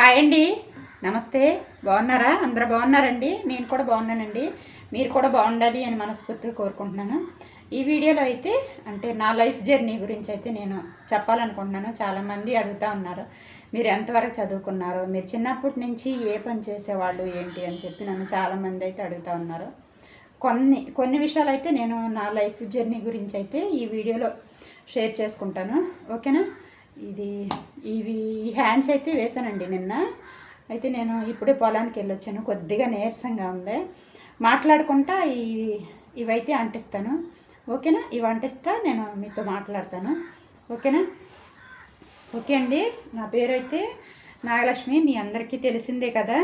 Hi అండి. నమస్తే. బాగున్నారా? అందరు బాగున్నారండి? నేను కూడా బాగున్నానండి. మీరు కూడా బాగుండాలి అని మనస్ఫూర్తిగా కోరుకుంటున్నాను. ఈ వీడియోలో అయితే అంటే నా లైఫ్ జర్నీ గురించి అయితే నేను చెప్పాలనుకుంటున్నాను. చాలామంది అడుగుతూ ఉన్నారు మీరు ఎంతవరకు చదువుకున్నారు? మీరు చిన్నప్పటి నుంచి ఏ పని చేసేవాళ్ళు ఏంటి అని చెప్పి నన్ను చాలామంది అయితే అడుగుతూ ఉన్నారు. కొన్ని కొన్ని విషయాలు అయితే నేను నా లైఫ్ జర్నీ గురించి అయితే ఈ వీడియోలో షేర్ చేసుకుంటాను. ఓకేనా? ఇది ఇవి హ్యాండ్స్ అయితే వేసానండి నిన్న. అయితే నేను ఇప్పుడే పొలానికి వెళ్ళొచ్చాను. కొద్దిగా నీరసంగా ఉంది. మాట్లాడుకుంటా ఈ ఇవైతే అంటిస్తాను. ఓకేనా? ఇవి అంటిస్తా నేను మీతో మాట్లాడతాను. ఓకేనా? ఓకే అండి. నా పేరు అయితే నాగలక్ష్మి. మీ అందరికీ తెలిసిందే కదా.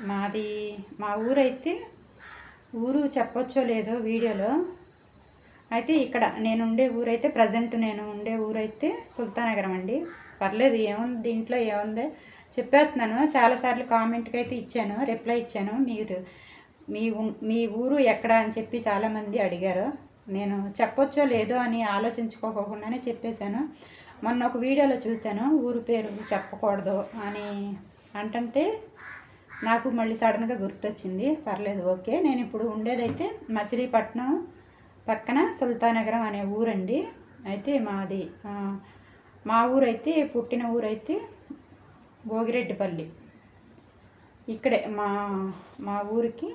మాది మా ఊరైతే ఊరు చెప్పొచ్చో లేదో వీడియోలో. అయితే ఇక్కడ నేను ఉండే ఊరైతే ప్రజెంట్ నేను ఉండే ఊరైతే సుల్తానగరం అండి. పర్లేదు ఏముంది దీంట్లో ఏముంది? చెప్పేస్తున్నాను చాలాసార్లు కామెంట్కి అయితే ఇచ్చాను రిప్లై ఇచ్చాను. మీరు మీ మీ ఊరు ఎక్కడ అని చెప్పి చాలామంది అడిగారు. నేను చెప్పొచ్చో లేదో అని ఆలోచించుకోకుండానే చెప్పేశాను. మొన్న ఒక వీడియోలో చూశాను ఊరు పేరు చెప్పకూడదు అని అంటంటే నాకు మళ్ళీ సడన్గా గుర్తొచ్చింది. పర్లేదు ఓకే. నేను ఇప్పుడు ఉండేదైతే మచిలీపట్నం పక్కన సుల్తానగరం అనే ఊరండి. అయితే మాది మా ఊరైతే పుట్టిన ఊరైతే భోగిరెడ్డిపల్లి. ఇక్కడే మా మా ఊరికి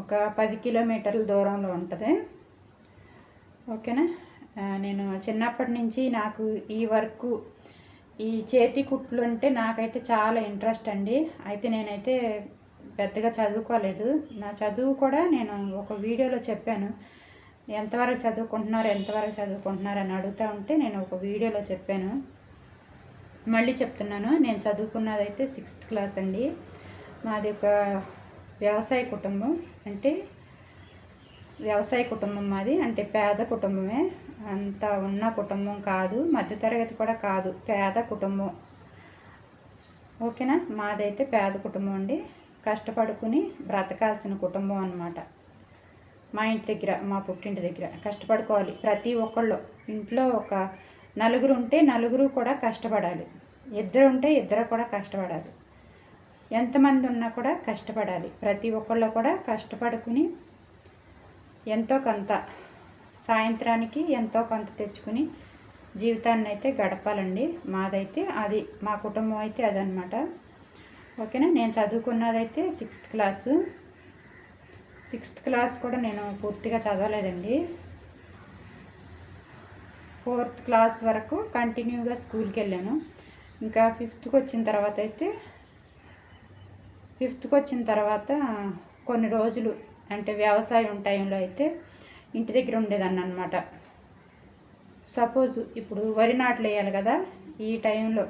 ఒక పది కిలోమీటర్ల దూరంలో ఉంటుంది. ఓకేనా? నేను చిన్నప్పటి నుంచి నాకు ఈ వర్క్ ఈ చేతి కుట్లు అంటే నాకైతే చాలా ఇంట్రెస్ట్ అండి. అయితే నేనైతే పెద్దగా చదువుకోలేదు. నా చదువు కూడా నేను ఒక వీడియోలో చెప్పాను. ఎంతవరకు చదువుకుంటున్నారు ఎంతవరకు చదువుకుంటున్నారు అని అడుగుతూ ఉంటే నేను ఒక వీడియోలో చెప్పాను. మళ్ళీ చెప్తున్నాను. నేను చదువుకున్నదైతే సిక్స్త్ క్లాస్ అండి. మాది ఒక వ్యవసాయ కుటుంబం. అంటే వ్యవసాయ కుటుంబం మాది. అంటే పేద కుటుంబమే. అంత ఉన్న కుటుంబం కాదు. మధ్యతరగతి కూడా కాదు. పేద కుటుంబం. ఓకేనా? మాదైతే పేద కుటుంబం అండి. కష్టపడుకుని బ్రతకాల్సిన కుటుంబం అన్నమాట. మా ఇంటి దగ్గర మా పుట్టింటి దగ్గర కష్టపడుకోవాలి. ప్రతి ఒక్కళ్ళు ఇంట్లో ఒక నలుగురు ఉంటే నలుగురు కూడా కష్టపడాలి. ఇద్దరు ఉంటే ఇద్దరు కూడా కష్టపడాలి. ఎంతమంది ఉన్నా కూడా కష్టపడాలి. ప్రతి ఒక్కళ్ళు కూడా కష్టపడుకుని ఎంతో కొంత సాయంత్రానికి ఎంతో కొంత తెచ్చుకుని జీవితాన్ని అయితే గడపాలండి. మాదైతే అది మా కుటుంబం అయితే అదనమాట ఓకేనా? నేను చదువుకున్నదైతే సిక్స్త్ క్లాసు. సిక్స్త్ క్లాస్ కూడా నేను పూర్తిగా చదవలేదండి. ఫోర్త్ క్లాస్ వరకు కంటిన్యూగా స్కూల్కి వెళ్ళాను. ఇంకా ఫిఫ్త్కి వచ్చిన తర్వాత అయితే ఫిఫ్త్కి వచ్చిన తర్వాత కొన్ని రోజులు అంటే వ్యవసాయం టైంలో అయితే ఇంటి దగ్గర ఉండేదాన్ని అనమాట సపోజ్ ఇప్పుడు వరి నాట్లు వేయాలి కదా ఈ టైంలో.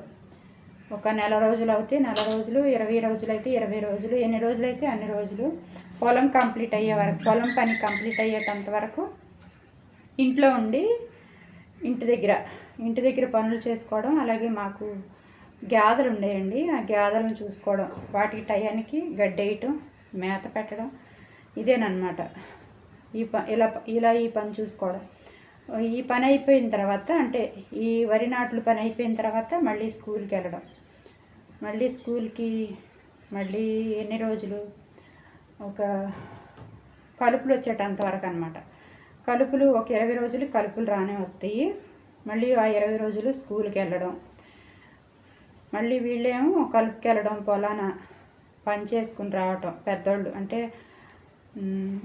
ఒక నెల రోజులు అయితే నెల రోజులు ఇరవై రోజులు అయితే ఇరవై రోజులు ఎన్ని రోజులు అయితే అన్ని రోజులు. పొలం కంప్లీట్ అయ్యే వరకు పొలం పని కంప్లీట్ అయ్యేటంత వరకు ఇంట్లో ఉండి ఇంటి దగ్గర ఇంటి దగ్గర పనులు చేసుకోవడం అలాగే మాకు గ్యాదలు ఉండేయండి. ఆ గ్యాదలను చూసుకోవడం వాటికి టయానికి గడ్డేయటం మేత పెట్టడం ఇదేనమాట ఈ ప ఇలా ఇలా ఈ పని చూసుకోవడం. ఈ పని అయిపోయిన తర్వాత అంటే ఈ వరి నాట్లు పని అయిపోయిన తర్వాత మళ్ళీ స్కూల్కి వెళ్ళడం. మళ్ళీ స్కూల్కి మళ్ళీ ఎన్ని రోజులు? ఒక కలుపులు వచ్చేటంత వరకు అనమాట కలుపులు ఒక ఇరవై రోజులు కలుపులు రానే వస్తాయి. మళ్ళీ ఆ ఇరవై రోజులు స్కూల్కి వెళ్ళడం. మళ్ళీ వీళ్ళేమో కలుపుకి వెళ్ళడం పొలాన పని చేసుకుని రావటం పెద్దోళ్ళు అంటే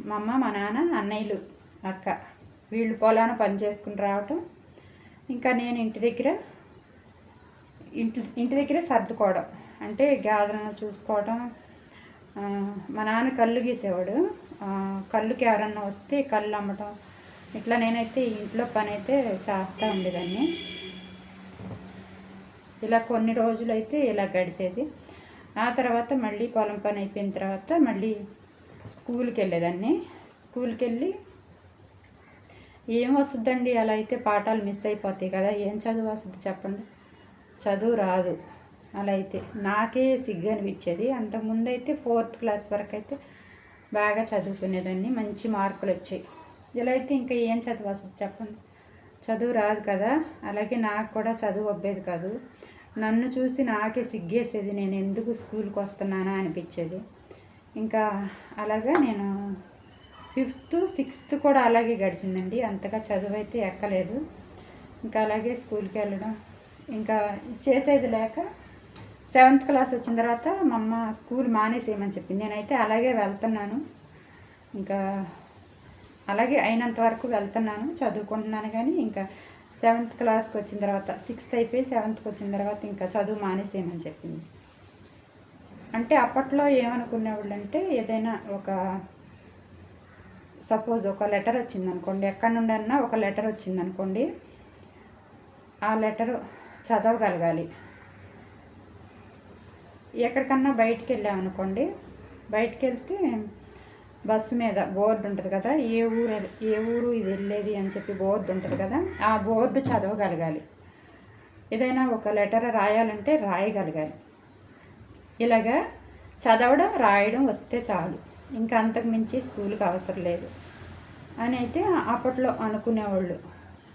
మా అమ్మ మా నాన్న అన్నయ్యలు అక్క. వీళ్ళు పొలాన పని చేసుకుని రావటం. ఇంకా నేను ఇంటి దగ్గర ఇంటి ఇంటి దగ్గరే సర్దుకోవడం. అంటే గాదలను చూసుకోవడం మా నాన్న కళ్ళు గీసేవాడు. కళ్ళుకి ఎవరన్నా వస్తే కళ్ళు అమ్మటం. ఇట్లా నేనైతే ఇంట్లో పని అయితే చేస్తూ ఉండేదాన్ని. ఇలా కొన్ని రోజులు అయితే ఇలా గడిచేది ఆ తర్వాత మళ్ళీ పొలం పని అయిపోయిన తర్వాత మళ్ళీ స్కూల్కి వెళ్ళేదాన్ని. స్కూల్కి వెళ్ళి ఏం వస్తుందండి? అలా అయితే పాఠాలు మిస్ అయిపోతాయి కదా. ఏం చదువు వస్తుంది చెప్పండి? చదువు రాదు. అలా అయితే నాకే సిగ్గు అనిపించేది. అంతకుముందు అయితే ఫోర్త్ క్లాస్ వరకు అయితే బాగా చదువుకునేదాన్ని. మంచి మార్కులు వచ్చాయి. ఇలా అయితే ఇంకా ఏం చదువు వస్తుంది చెప్పండి? చదువు రాదు కదా. అలాగే నాకు కూడా చదువు అబ్బేది కాదు. నన్ను చూసి నాకే సిగ్గేసేది నేను ఎందుకు స్కూల్కి వస్తున్నానా అనిపించేది. ఇంకా అలాగా నేను ఫిఫ్త్ సిక్స్త్ కూడా అలాగే గడిచిందండి. అంతగా చదువు అయితే ఎక్కలేదు. ఇంకా అలాగే స్కూల్కి వెళ్ళడం. ఇంకా చేసేది లేక సెవెంత్ క్లాస్ వచ్చిన తర్వాత మా అమ్మ స్కూల్ మానేసేయమని చెప్పింది. నేనైతే అలాగే వెళ్తున్నాను. ఇంకా అలాగే అయినంత వరకు వెళ్తున్నాను చదువుకుంటున్నాను కానీ ఇంకా సెవెంత్ క్లాస్కి వచ్చిన తర్వాత సిక్స్త్ అయిపోయి సెవెంత్కి వచ్చిన తర్వాత ఇంకా చదువు మానేసేయమని చెప్పింది. అంటే అప్పట్లో ఏమనుకునేవాళ్ళు అంటే ఏదైనా ఒక సపోజ్ ఒక లెటర్ వచ్చింది అనుకోండి ఎక్కడి నుండి అన్నా ఒక లెటర్ వచ్చింది అనుకోండి ఆ లెటర్ చదవగలగాలి. ఎక్కడికన్నా బయటికి వెళ్ళామనుకోండి బయటికి వెళ్తే బస్సు మీద బోర్డు ఉంటుంది కదా ఏ ఊరు ఏ ఊరు ఇది వెళ్ళేది అని చెప్పి బోర్డు ఉంటుంది కదా ఆ బోర్డు చదవగలగాలి. ఏదైనా ఒక లెటర్ రాయాలంటే రాయగలగాలి. ఇలాగా చదవడం రాయడం వస్తే చాలు. ఇంకా అంతకుమించి స్కూల్కి అవసరం లేదు. అని అయితే అప్పట్లో అనుకునేవాళ్ళు.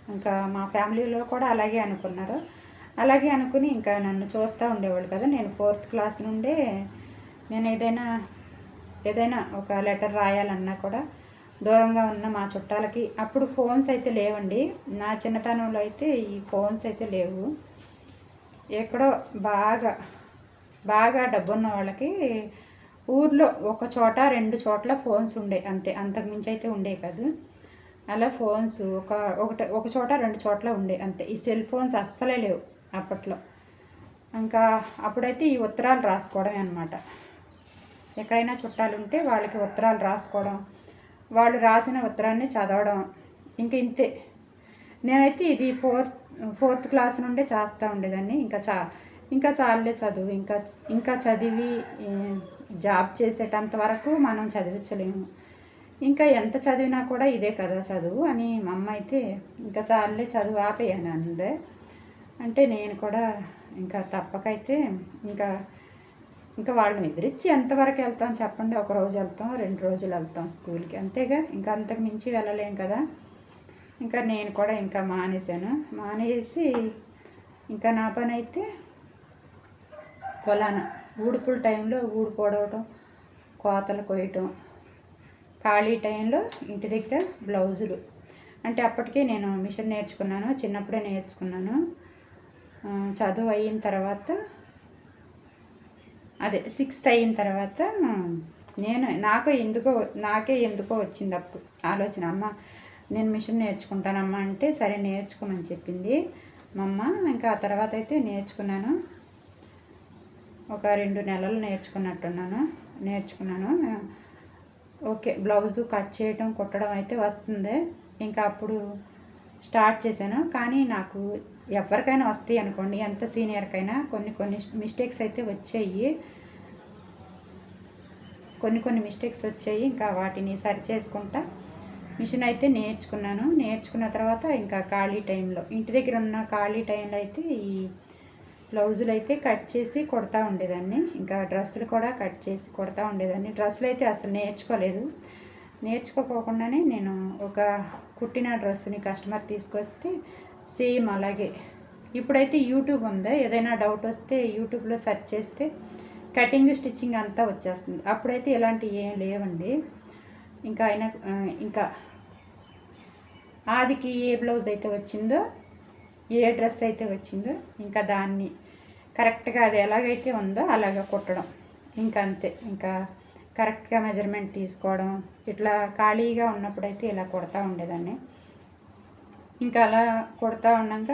ఇంకా మా ఫ్యామిలీలో కూడా అలాగే అనుకున్నారు. అలాగే అనుకుని ఇంకా నన్ను చూస్తూ ఉండేవాళ్ళు కదా. నేను ఫోర్త్ క్లాస్ నుండే నేను ఏదైనా ఏదైనా ఒక లెటర్ రాయాలన్నా కూడా దూరంగా ఉన్న మా చుట్టాలకి అప్పుడు ఫోన్స్ అయితే లేవండి. నా చిన్నతనంలో అయితే ఈ ఫోన్స్ అయితే లేవు. ఎక్కడో బాగా బాగా డబ్బున్న వాళ్ళకి ఊర్లో ఒక చోట రెండు చోట్ల ఫోన్స్ ఉండే అంతే. అంతకుమించి అయితే ఉండే కాదు. అలా ఫోన్స్ ఒక ఒకటి ఒక చోట రెండు చోట్ల ఉండే అంతే. ఈ సెల్ ఫోన్స్ అస్సలే లేవు అప్పట్లో. ఇంకా అప్పుడైతే ఈ ఉత్తరాలు రాసుకోవడమే అనమాట ఎక్కడైనా చుట్టాలు ఉంటే వాళ్ళకి ఉత్తరాలు రాసుకోవడం వాళ్ళు రాసిన ఉత్తరాన్ని చదవడం ఇంకా ఇంతే. నేనైతే ఇది ఫోర్త్ ఫోర్త్ క్లాస్ నుండే చేస్తూ ఉండేదాన్ని. ఇంకా చా ఇంకా చాలే చదువు ఇంకా ఇంకా చదివి జాబ్ చేసేటంత వరకు మనం చదివించలేము. ఇంకా ఎంత చదివినా కూడా ఇదే కదా చదువు అని మా అమ్మ అయితే ఇంకా చాలే చదువు ఆపేయను అందే. అంటే నేను కూడా ఇంకా తప్పకైతే ఇంకా ఇంకా వాళ్ళని ఎదిరించి ఎంతవరకు వెళ్తాం చెప్పండి. ఒక రోజు వెళ్తాం రెండు రోజులు వెళ్తాం స్కూల్కి. అంతేగా ఇంకా అంతకు మించి వెళ్ళలేం కదా. ఇంకా నేను కూడా ఇంకా మానేశాను. మానేసి ఇంకా నా పని అయితే పొలానా. ఊడుపుల టైంలో ఊడు పొడవటం కోతలు కొయ్యటం. ఖాళీ టైంలో ఇంటి దగ్గర బ్లౌజులు. అంటే అప్పటికే నేను మిషన్ నేర్చుకున్నాను చిన్నప్పుడే నేర్చుకున్నాను. చదువు అయిన తర్వాత అదే సిక్స్త్ అయిన తర్వాత నేను నాకు ఎందుకో నాకే ఎందుకో వచ్చింది అప్పుడు ఆలోచన. అమ్మ నేను మిషన్ నేర్చుకుంటానమ్మా అంటే సరే నేర్చుకోమని చెప్పింది మా అమ్మ. ఇంకా ఆ తర్వాత అయితే నేర్చుకున్నాను. ఒక రెండు నెలలు నేర్చుకున్నట్టున్నాను నేర్చుకున్నాను. ఓకే బ్లౌజు కట్ చేయడం కుట్టడం అయితే వస్తుంది. ఇంకా అప్పుడు స్టార్ట్ చేశాను. కానీ నాకు ఎవరికైనా వస్తాయి అనుకోండి ఎంత సీనియర్కైనా కొన్ని కొన్ని మిస్టేక్స్ అయితే వచ్చాయి. కొన్ని కొన్ని మిస్టేక్స్ వచ్చాయి. ఇంకా వాటిని సరి చేసుకుంటా మిషన్ అయితే నేర్చుకున్నాను. నేర్చుకున్న తర్వాత ఇంకా ఖాళీ టైంలో ఇంటి దగ్గర ఉన్న ఖాళీ టైంలో అయితే ఈ బ్లౌజులు అయితే కట్ చేసి కుడతా ఉండేదాన్ని. ఇంకా డ్రెస్సులు కూడా కట్ చేసి కుడతా ఉండేదాన్ని. డ్రెస్సులు అయితే అసలు నేర్చుకోలేదు. నేర్చుకోకుండానే నేను ఒక కుట్టిన డ్రెస్ని కస్టమర్ తీసుకొస్తే సేమ్ అలాగే. ఇప్పుడైతే యూట్యూబ్ ఉంది? ఏదైనా డౌట్ వస్తే యూట్యూబ్లో సెర్చ్ చేస్తే కటింగ్ స్టిచ్చింగ్ అంతా వచ్చేస్తుంది. అప్పుడైతే ఇలాంటివి ఏం లేవండి. ఇంకా అయినా ఇంకా ఆదికి ఏ బ్లౌజ్ అయితే వచ్చిందో ఏ డ్రెస్ అయితే వచ్చిందో ఇంకా దాన్ని కరెక్ట్గా అది ఎలాగైతే ఉందో అలాగ కుట్టడం. ఇంకా అంతే ఇంకా కరెక్ట్గా మెజర్మెంట్ తీసుకోవడం. ఇట్లా ఖాళీగా ఉన్నప్పుడైతే ఇలా కుడతా ఉండేదాన్ని. ఇంకా అలా కుడతా ఉన్నాక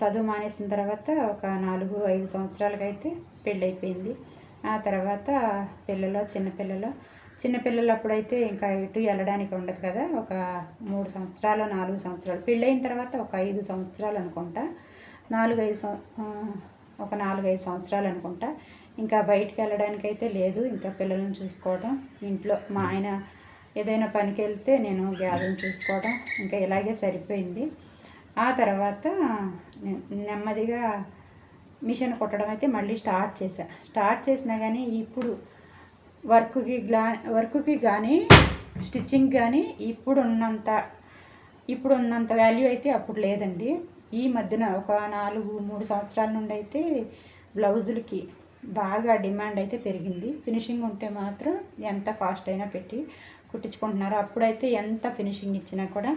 చదువు మానేసిన తర్వాత ఒక నాలుగు ఐదు సంవత్సరాలకైతే పెళ్ళి అయిపోయింది ఆ తర్వాత పిల్లలు చిన్నపిల్లలు చిన్నపిల్లలు అప్పుడైతే ఇంకా ఇటు వెళ్ళడానికి ఉండదు కదా. ఒక మూడు సంవత్సరాలు నాలుగు సంవత్సరాలు. పెళ్ళైన తర్వాత ఒక ఐదు సంవత్సరాలు అనుకుంటా. నాలుగైదు ఐదు ఒక నాలుగైదు సంవత్సరాలు అనుకుంటా. ఇంకా బయటికి వెళ్ళడానికి అయితే లేదు. ఇంకా పిల్లలను చూసుకోవడం ఇంట్లో మా ఆయన ఏదైనా పనికి వెళ్తే నేను గ్యాదం చూసుకోవడం ఇంకా ఇలాగే సరిపోయింది. ఆ తర్వాత నెమ్మదిగా మిషన్ కుట్టడం అయితే మళ్ళీ స్టార్ట్ చేశా. స్టార్ట్ చేసినా కానీ ఇప్పుడు వర్క్కి గ్లా వర్క్కి కానీ స్టిచ్చింగ్ కానీ ఇప్పుడు ఉన్నంత ఇప్పుడు ఉన్నంత వాల్యూ అయితే అప్పుడు లేదండి. ఈ మధ్యన ఒక నాలుగు మూడు సంవత్సరాల నుండి అయితే బ్లౌజులకి బాగా డిమాండ్ అయితే పెరిగింది. ఫినిషింగ్ ఉంటే మాత్రం ఎంత కాస్ట్ అయినా పెట్టి కుట్టించుకుంటున్నారు. అప్పుడైతే ఎంత ఫినిషింగ్ ఇచ్చినా కూడా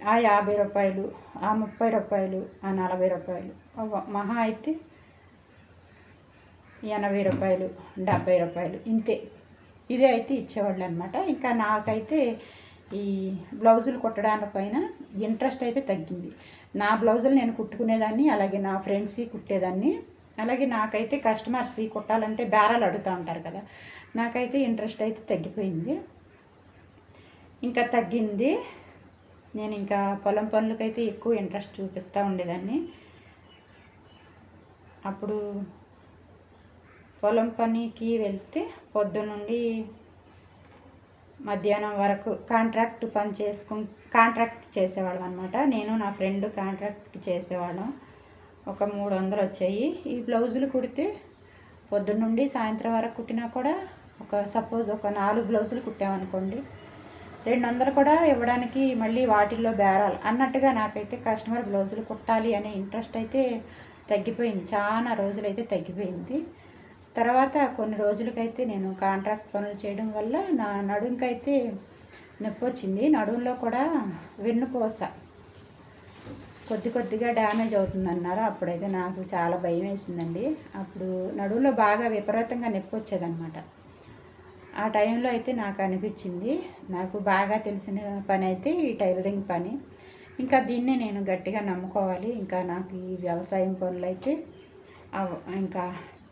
ఆ యాభై రూపాయలు ఆ ముప్పై రూపాయలు ఆ నలభై రూపాయలు మహా అయితే ఎనభై రూపాయలు డెబ్బై రూపాయలు ఇంతే. ఇదే అయితే ఇచ్చేవాళ్ళు అనమాట ఇంకా నాకైతే ఈ బ్లౌజులు కుట్టడానికి పైన ఇంట్రెస్ట్ అయితే తగ్గింది. నా బ్లౌజులు నేను కుట్టుకునేదాన్ని అలాగే నా ఫ్రెండ్స్ కుట్టేదాన్ని. అలాగే నాకైతే కస్టమర్స్ కుట్టాలంటే బేరాలు అడుగుతూ ఉంటారు కదా. నాకైతే ఇంట్రెస్ట్ అయితే తగ్గిపోయింది. ఇంకా తగ్గింది. నేను ఇంకా పొలం పనులకైతే ఎక్కువ ఇంట్రెస్ట్ చూపిస్తూ ఉండేదాన్ని. అప్పుడు పొలం పనికి వెళ్తే పొద్దునుండి మధ్యాహ్నం వరకు కాంట్రాక్ట్ పని చేసుకు కాంట్రాక్ట్ చేసేవాళ్ళం అనమాట నేను నా ఫ్రెండ్ కాంట్రాక్ట్ చేసేవాళ్ళం. ఒక మూడు వందలు వచ్చాయి. ఈ బ్లౌజులు కుడితే పొద్దున్నుండి సాయంత్రం వరకు కుట్టినా కూడా ఒక సపోజ్ ఒక నాలుగు బ్లౌజులు కుట్టామనుకోండి రెండు వందలు కూడా ఇవ్వడానికి మళ్ళీ వాటిల్లో బేరాలు. అన్నట్టుగా నాకైతే కస్టమర్ బ్లౌజులు కుట్టాలి అనే ఇంట్రెస్ట్ అయితే తగ్గిపోయింది. చాలా రోజులైతే తగ్గిపోయింది. తర్వాత కొన్ని రోజులకైతే నేను కాంట్రాక్ట్ పనులు చేయడం వల్ల నా నడుంకైతే నొప్పి వచ్చింది. నడుంలో కూడా వెన్నుపోస కొద్ది కొద్దిగా డ్యామేజ్ అవుతుందన్నారు. అప్పుడైతే నాకు చాలా భయం వేసిందండి. అప్పుడు నడువులో బాగా విపరీతంగా నొప్పి వచ్చేదన్నమాట. ఆ టైంలో అయితే నాకు అనిపించింది. నాకు బాగా తెలిసిన పని అయితే ఈ టైలరింగ్ పని. ఇంకా దీన్నే నేను గట్టిగా నమ్ముకోవాలి. ఇంకా నాకు ఈ వ్యవసాయం పనులు అయితే ఇంకా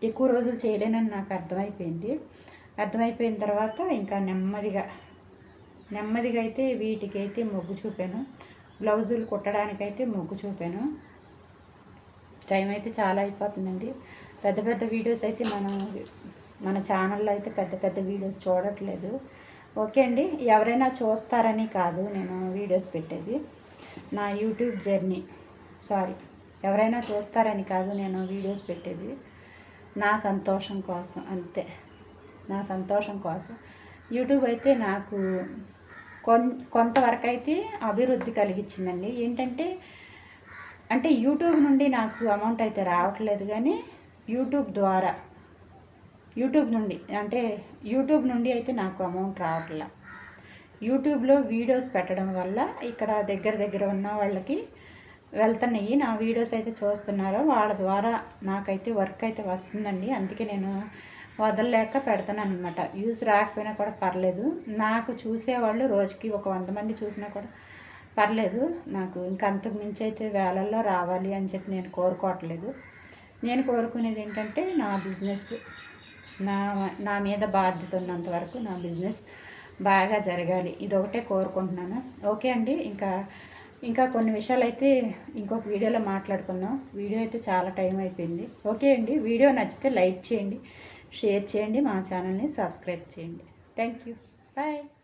ఎక్కువ రోజులు చేయలేనని నాకు అర్థమైపోయింది. అర్థమైపోయిన తర్వాత ఇంకా నెమ్మదిగా నెమ్మదిగా అయితే వీటికి అయితే మొగ్గు చూపాను. బ్లౌజులు కుట్టడానికైతే మొగ్గు చూపాను. టైం అయితే చాలా అయిపోతుందండి. పెద్ద పెద్ద వీడియోస్ అయితే మనం మన ఛానల్లో అయితే పెద్ద పెద్ద వీడియోస్ చూడట్లేదు. ఓకే అండి. ఎవరైనా చూస్తారని కాదు నేను వీడియోస్ పెట్టేది. నా యూట్యూబ్ జర్నీ. సారీ. ఎవరైనా చూస్తారని కాదు నేను వీడియోస్ పెట్టేది. నా సంతోషం కోసం అంతే. నా సంతోషం కోసం. యూట్యూబ్ అయితే నాకు కొన్ కొంతవరకు అయితే అభివృద్ధి కలిగించిందండి. ఏంటంటే అంటే యూట్యూబ్ నుండి నాకు అమౌంట్ అయితే రావట్లేదు కానీ యూట్యూబ్ ద్వారా యూట్యూబ్ నుండి అంటే యూట్యూబ్ నుండి అయితే నాకు అమౌంట్ రావట్లే. యూట్యూబ్లో వీడియోస్ పెట్టడం వల్ల ఇక్కడ దగ్గర దగ్గర ఉన్న వాళ్ళకి వెళ్తున్నాయి. నా వీడియోస్ అయితే చూస్తున్నారో వాళ్ళ ద్వారా నాకైతే వర్క్ అయితే వస్తుందండి. అందుకే నేను వదలలేక పెడతాను అనమాట యూస్ రాకపోయినా కూడా పర్లేదు. నాకు చూసేవాళ్ళు రోజుకి ఒక వంద మంది చూసినా కూడా పర్లేదు. నాకు ఇంకా అంతకు మించి అయితే వేలల్లో రావాలి అని చెప్పి నేను కోరుకోవట్లేదు. నేను కోరుకునేది ఏంటంటే నా బిజినెస్ నా నా మీద బాధ్యత ఉన్నంత వరకు నా బిజినెస్ బాగా జరగాలి. ఇది ఒకటే కోరుకుంటున్నాను. ఓకే అండి. ఇంకా ఇంకా కొన్ని విషయాలు అయితే ఇంకొక వీడియోలో మాట్లాడుకుందాం. వీడియో అయితే చాలా టైం అయిపోయింది. ఓకే అండి. వీడియో నచ్చితే లైక్ చేయండి షేర్ చేయండి మా ఛానల్ని సబ్స్క్రైబ్ చేయండి. Thank you. బాయ్.